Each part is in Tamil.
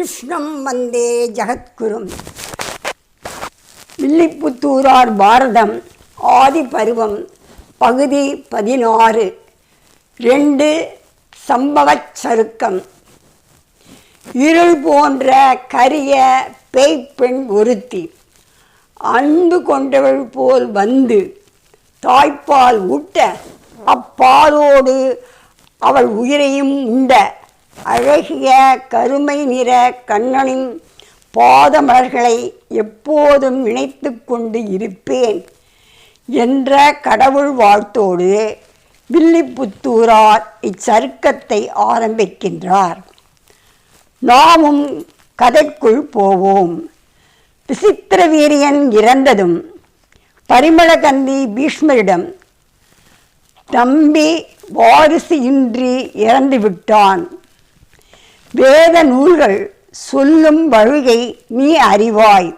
கிருஷ்ணம் வந்தே ஜகத்குரும். வில்லிப்புத்தூரார் பாரதம் ஆதி பருவம் பகுதி பதினாறு ரெண்டு சம்பவச் சருக்கம். இருள் போன்ற கரிய பேய்ப்பெண் ஒருத்தி அன்பு கொண்டவள் போல் வந்து தாய்ப்பால் ஊட்ட அப்பாலோடு அவள் உயிரையும் உண்ட அழகிய கருமை நிற கண்ணனின் பாதமலர்களை எப்போதும் நினைத்து கொண்டு இருப்பேன் என்ற கடவுள் வாழ்த்தோடு வில்லிபுத்தூரார் இச்சருக்கத்தை ஆரம்பிக்கின்றார். நாமும் கதைக்குள் போவோம். விசித்திர வீரியன் இறந்ததும் பரிமளகந்தி பீஷ்மரிடம் தம்பி வாரிசு இன்றி இறந்து விட்டான் வேத நூல்கள் சொல்லும் வழியை நீ அறிவாய்.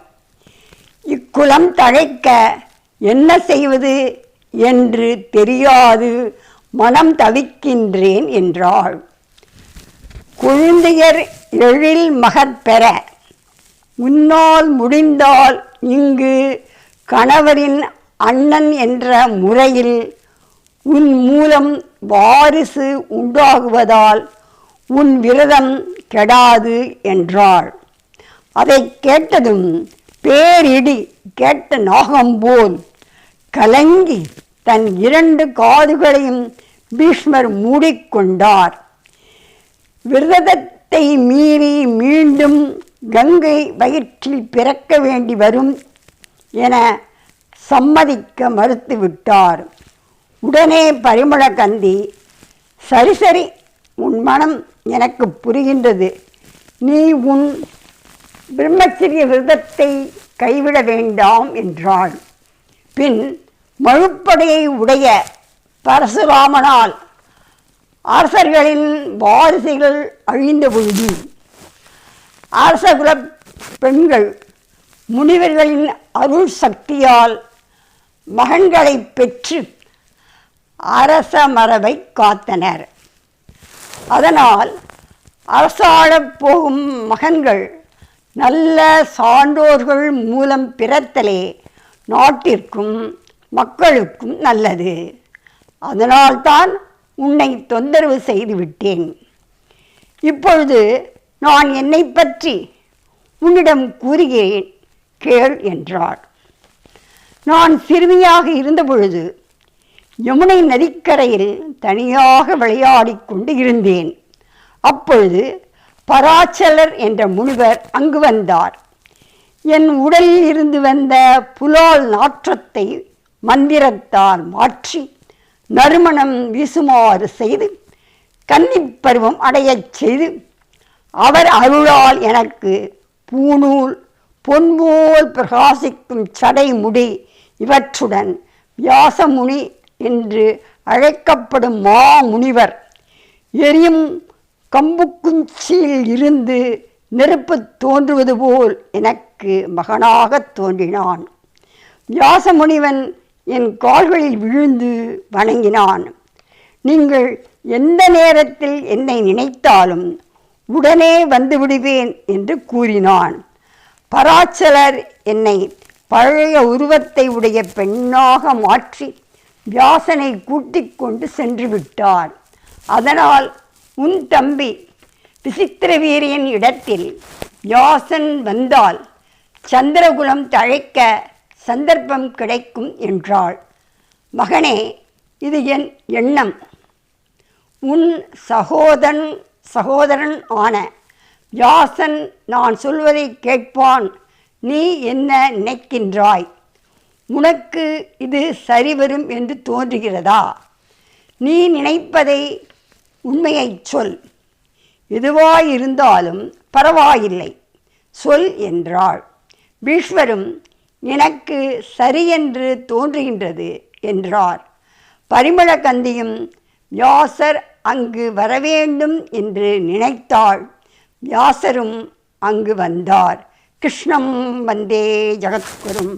இக்குலம் தழைக்க என்ன செய்வது என்று தெரியாது மனம் தவிக்கின்றேன் என்றாள். குழந்தையர் எழில் மகற்பெற முன்னால் முடிந்தால் இங்கு கணவரின் அண்ணன் என்ற முறையில் உன் மூலம் வாரிசு உண்டாகுவதால் உன் விரதம் கெடாது என்றாள். அதை கேட்டதும் பேரிடி கேட்ட நாகம்போல் கலங்கி தன் இரண்டு காதுகளையும் பீஷ்மர் மூடிக்கொண்டார். விரதத்தை மீறி மீண்டும் கங்கை வயிற்றில் பிறக்க வேண்டி வரும் என சம்மதிக்க மறுத்துவிட்டார் உடனே பரிமளகந்தி சரி சரி உன் மனம் எனக்கு புரிகின்றது. நீ உன் பிரம்மச்சரிய விரதத்தை கைவிட வேண்டாம் என்றாள். பின் மழுப்படையை உடைய பரசுராமனால் அரசர்களின் வாரிசுகள் அழிந்த பொழுது அரசகுல பெண்கள் முனிவர்களின் அருள் சக்தியால் மகன்களை பெற்று அரச மரபை காத்தனர். அதனால் அரசாளப் போகும் மகன்கள் நல்ல சான்றோர்கள் மூலம் பிறத்தலே நாட்டிற்கும் மக்களுக்கும் நல்லது. அதனால்தான் உன்னை தொந்தரவு செய்து விட்டேன். இப்பொழுது நான் என்னை பற்றி உன்னிடம் கூறுகிறேன் கேள் என்றாள். நான் சிறுமியாக இருந்தபொழுது யமுனை நதிக்கரையில் தனியாக விளையாடிக் கொண்டு இருந்தேன். அப்பொழுது பராச்சலர் என்ற முனிவர் அங்கு வந்தார். என் உடலில் இருந்து வந்த புலால் நாற்றத்தை மந்திரத்தால் மாற்றி நறுமணம் வீசுமாறு செய்து கன்னிப்பருவம் அடையச் செய்து அவர் அருளால் எனக்கு பூணூல் பொன்போல் பிரகாசிக்கும் சடை முடி இவற்றுடன் வியாசமுனி என்று அழைக்கப்படும் மா முனிவர் எரியும் கம்புக்குஞ்சியில் இருந்து நெருப்பு தோன்றுவது போல் எனக்கு மகனாகத் தோன்றினான். வியாசமுனிவன் என் கால்களில் விழுந்து வணங்கினான். நீங்கள் எந்த நேரத்தில் என்னை நினைத்தாலும் உடனே வந்துவிடுவேன் என்று கூறினான். பராச்சலர் என்னை பழைய உருவத்தை உடைய பெண்ணாக மாற்றி வியாசனை கூட்டிக் கொண்டு சென்று விட்டார். அதனால் உன் தம்பி விசித்திர வீரியன் இடத்தில் வியாசன் வந்தால் சந்திரகுலம் தழைக்க சந்தர்ப்பம் கிடைக்கும் என்றாள். மகனே இது என் எண்ணம். உன் சகோதரன் சகோதரன் ஆன வியாசன் நான் சொல்வதை கேட்பான். நீ என்ன நினைக்கின்றாய்? உனக்கு இது சரிவரும் என்று தோன்றுகிறதா? நீ நினைப்பதை உண்மையைச் சொல். எதுவாயிருந்தாலும் பரவாயில்லை. சொல் என்றாள். பீஷ்வரும் எனக்கு சரியென்று தோன்றுகின்றது என்றார். பரிமளகந்தியும் வியாசர் அங்கு வரவேண்டும் என்று நினைத்தாள். வியாசரும் அங்கு வந்தார். கிருஷ்ணம் வந்தே ஜகத்குரும்